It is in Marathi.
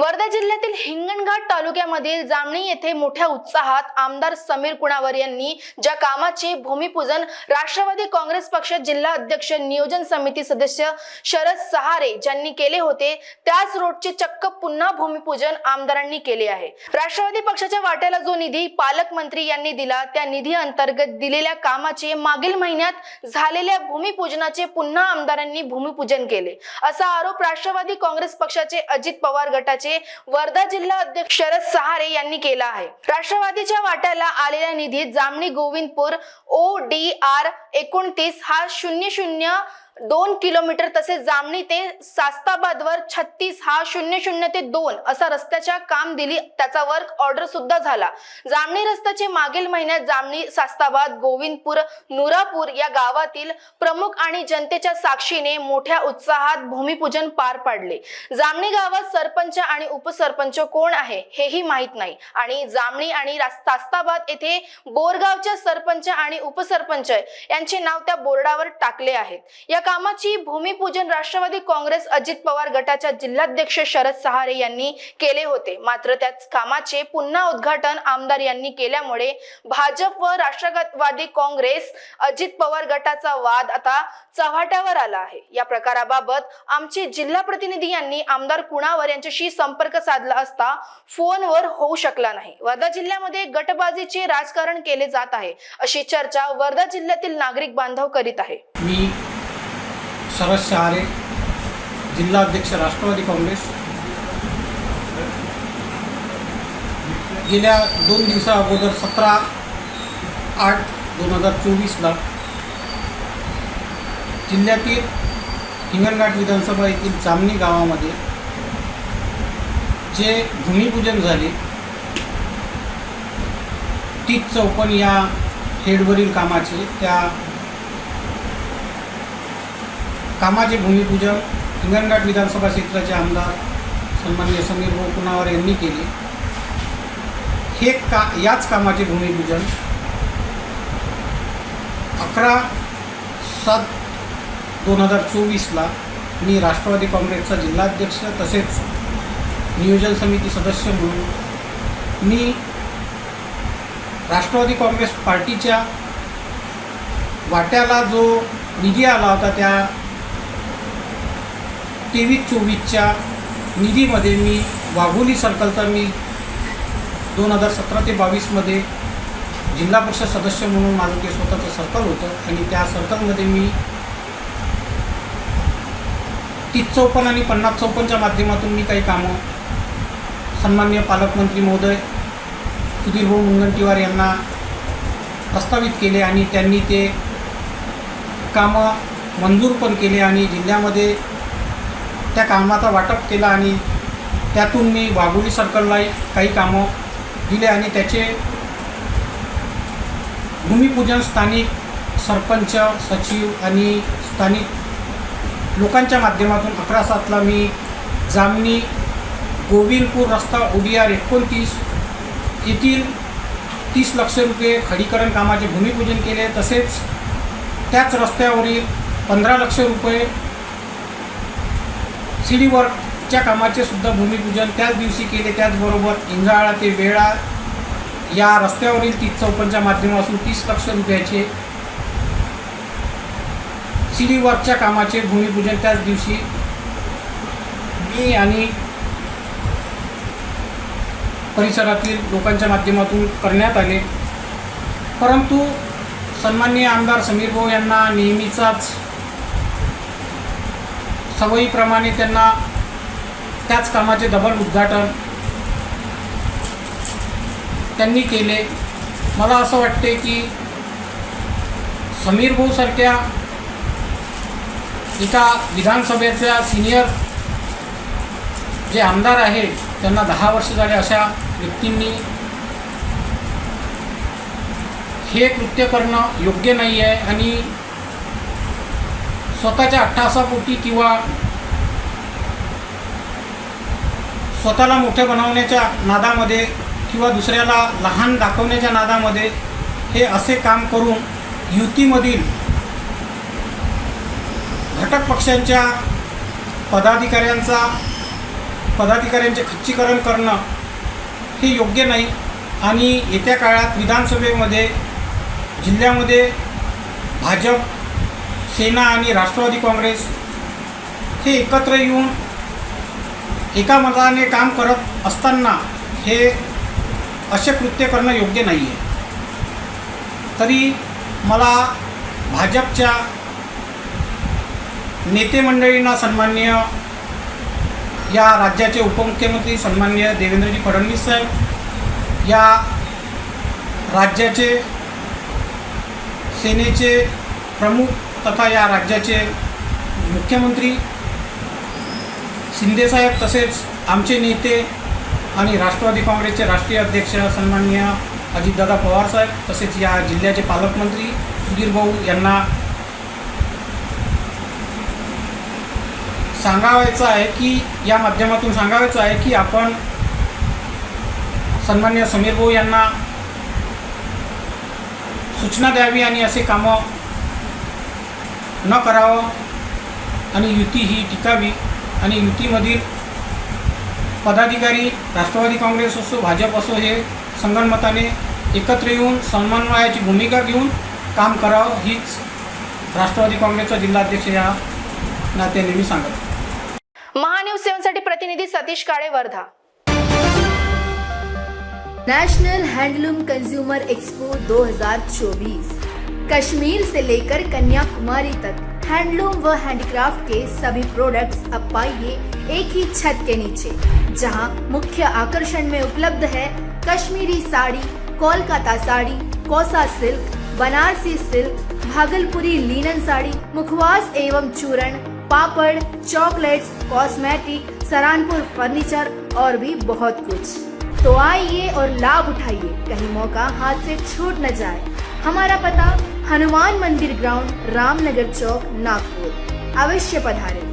वर्धा जिल्ह्यातील हिंगणघाट तालुक्यामधील जामणी येथे मोठ्या उत्साहात आमदार समीर कुणावर यांनी ज्या कामाचे भूमिपूजन राष्ट्रवादी काँग्रेस पक्ष जिल्हा अध्यक्ष नियोजन समिती सदस्य शरद सहारे ज्यांनी केले होते त्याच रोडचे चक्क पुन्हा भूमिपूजन आमदारांनी केले आहे. राष्ट्रवादी पक्षाच्या वाट्याला जो निधी पालकमंत्री यांनी दिला त्या निधी अंतर्गत दिलेल्या कामाचे मागील महिन्यात झालेल्या भूमिपूजनाचे पुन्हा आमदारांनी भूमिपूजन केले. असा आरोप राष्ट्रवादी काँग्रेस पक्षाचे अजित पवार गटाचे वर्धा जिल्हा अध्यक्ष शरद सहारे यांनी केला आहे. राष्ट्रवादीच्या वाट्याला आलेल्या निधीत Jamni Govindpur O D R एकोणतीस हा शून्य शून्य दोन किलोमीटर तसेच जामणी ते सास्ताबादवर छत्तीस हा शून्य शून्य ते दोन असा रस्त्याच्या काम दिली त्याचा वर्क ऑर्डर सुद्धा झाला. जामणी रस्त्याचे मागील महिन्यात जामणी सास्ताबाद गोविंदपूर नुरापूर या गावातील प्रमुख आणि जनतेच्या साक्षीने मोठ्या उत्साहात भूमिपूजन पार पाडले. जामणी गावात सरपंच आणि उपसरपंच कोण आहे हेही माहीत नाही. आणि जामणी आणि सास्ताबाद येथे बोरगावच्या सरपंच आणि उपसरपंच यांचे नाव त्या बोर्डावर टाकले आहेत. या कामाची भूमिपूजन राष्ट्रवादी काँग्रेस अजित पवार गटाच्या जिल्हाध्यक्ष शरद सहारे यांनी केले होते. मात्र त्याच कामाचे पुन्हा उद्घाटन आमदार यांनी केल्यामुळे भाजप व राष्ट्रवादी काँग्रेस अजित पवार गटाचा वाद आता चव्हाट्यावर आला आहे. या प्रकाराबाबत आमचे जिल्हा प्रतिनिधी यांनी आमदार कुणावर यांच्याशी संपर्क साधला असता फोनवर होऊ शकला नाही. वर्धा जिल्ह्यामध्ये गटबाजीचे राजकारण केले जात आहे अशी चर्चा वर्धा जिल्ह्यातील नागरिक बांधव करीत आहे. मी शरद शहारे जिल्हा अध्यक्ष राष्ट्रवादी काँग्रेस. गेल्या दोन दिवसा अगोदर सतरा आठ दोन हजार चोवीसला जिल्ह्यातील हिंगणघाट विधानसभा येथील जामणी गावामध्ये जे भूमिपूजन झाले तीस चौपन या हेडवरील कामाचे त्या कामाचे भूमिपूजन हिंगणघाट विधानसभा क्षेत्राचे आमदार सन्माननीय समीर भाऊ कुणावर यांनी केले. हे का याच कामाचे भूमिपूजन अकरा सात दोन हजार चोवीसला मी राष्ट्रवादी काँग्रेसचा जिल्हाध्यक्ष तसेच नियोजन समिती सदस्य म्हणून मी राष्ट्रवादी काँग्रेस पार्टीच्या वाट्याला जो निधी आला होता त्या तेवीस चोवीसच्या निधीमध्ये मी वाघोली सर्कलचा मी दोन हजार सतरा ते बावीसमध्ये जिल्हा परिषद सदस्य म्हणून माझं ते स्वतःचं सर्कल होतं. आणि त्या सर्कलमध्ये मी तीस चौपन्न आणि पन्नास चौपन्नच्या माध्यमातून मी काही कामं सन्मान्य पालकमंत्री महोदय सुधीरभाऊ मुनगंटीवार यांना प्रस्तावित केले आणि त्यांनी ते कामं मंजूर पण केले आणि जिल्ह्यामध्ये त्या कामाचा वाटप केला आणि त्यातून मी वाघोली सर्कललाही काही कामं दिले आणि त्याचे भूमिपूजन स्थानिक सरपंच सचिव आणि स्थानिक लोकांच्या माध्यमातून अकरा सातला मी जामनी गोविंदपूर रस्ता ओडीआर एकोणतीस येथील तीस लक्ष रुपये खडीकरण कामाचे भूमिपूजन केले. तसेच त्याच रस्त्यावरील पंधरा लक्ष रुपये सीडी वर्कच्या कामाचे सुद्धा भूमिपूजन त्याच दिवशी केले. त्याचबरोबर इंजाळा ते वेळा या रस्त्यावरील तीस चौपन्नच्या माध्यमातून तीस लक्ष रुपयाचे सीडी वर्कच्या कामाचे भूमिपूजन त्याच दिवशी मी आणि परिसरातील लोकांच्या माध्यमातून करण्यात आले. परंतु सन्माननीय आमदार समीर भाऊ यांना नेहमीचाच सवयीप्रमाणे त्यांना त्याच कामाचे डबल उद्घाटन त्यांनी केले. मला असं वाटते की समीर भाऊसारख्या एका विधानसभेच्या सिनियर जे आमदार आहे त्यांना दहा वर्ष झाले अशा व्यक्तींनी हे कृत्य करणं योग्य नाही आहे आणि स्वतःच्या अट्टासापोटी किंवा स्वतःला मोठे बनवण्याच्या नादामध्ये किंवा दुसऱ्याला लहान दाखवण्याच्या नादामध्ये हे असे काम करून युतीमधील घटक पक्षांच्या पदाधिकाऱ्यांचा पदाधिकाऱ्यांचे खच्चीकरण करणं हे योग्य नाही. आणि येत्या काळात विधानसभेमध्ये जिल्ह्यामध्ये भाजप सेना आणि राष्ट्रवादी काँग्रेस हे एकत्र येऊन एका मताने काम करत असताना हे असे कृत्य करणं योग्य नाही आहे तरी मला भाजपच्या नेते मंडळींना या राज्याचे उपमुख्यमंत्री सन्मान्य देवेंद्रजी फडणवीस साहेब या राज्याचे सेनेचे प्रमुख तथा या राज्याचे मुख्यमंत्री शिंदेसाहेब तसेच आमचे नेते आणि राष्ट्रवादी काँग्रेसचे राष्ट्रीय अध्यक्ष सन्माननीय अजितदादा पवारसाहेब तसेच या जिल्ह्याचे पालकमंत्री सुधीर भाऊ यांना सांगावायचं आहे की या माध्यमातून सांगावायचं आहे की आपण सन्मान्य समीर भाऊ यांना सूचना द्यावी आणि असे कामं न करावं आणि युती ही टिकावी आणि युतीमधील पदाधिकारी राष्ट्रवादी काँग्रेस असो भाजप असो हे संगनमताने एकत्र येऊन समन्वयाची भूमिका घेऊन काम करावं हीच राष्ट्रवादी काँग्रेसचा जिल्हाध्यक्ष या नात्याने मी सांगत महान्यूज सेवनसाठी प्रतिनिधी Satish Kale Wardha. National handloom consumer expo 2024 Kashmir से लेकर कन्याकुमारी तक। हैंडलूम व हैंडीक्राफ्ट के सभी प्रोडक्ट्स अब पाइए एक ही छत के नीचे, जहाँ मुख्य आकर्षण में उपलब्ध है Kashmiri sari, Kolkata sari, Kosa silk, Banarasi silk, Bhagalpuri linen sari, मुखवास एवं चूरण, पापड़ चॉकलेट्स कॉस्मेटिक सरानपुर फर्नीचर और भी बहुत कुछ। तो आइए और लाभ उठाइए, कहीं मौका हाथ से छूट न जाए। हमारा पता હનુમાન મંદિર ગ્રાઉન્ડ રામનગર ચોક નાગપુર અવશ્ય પધારે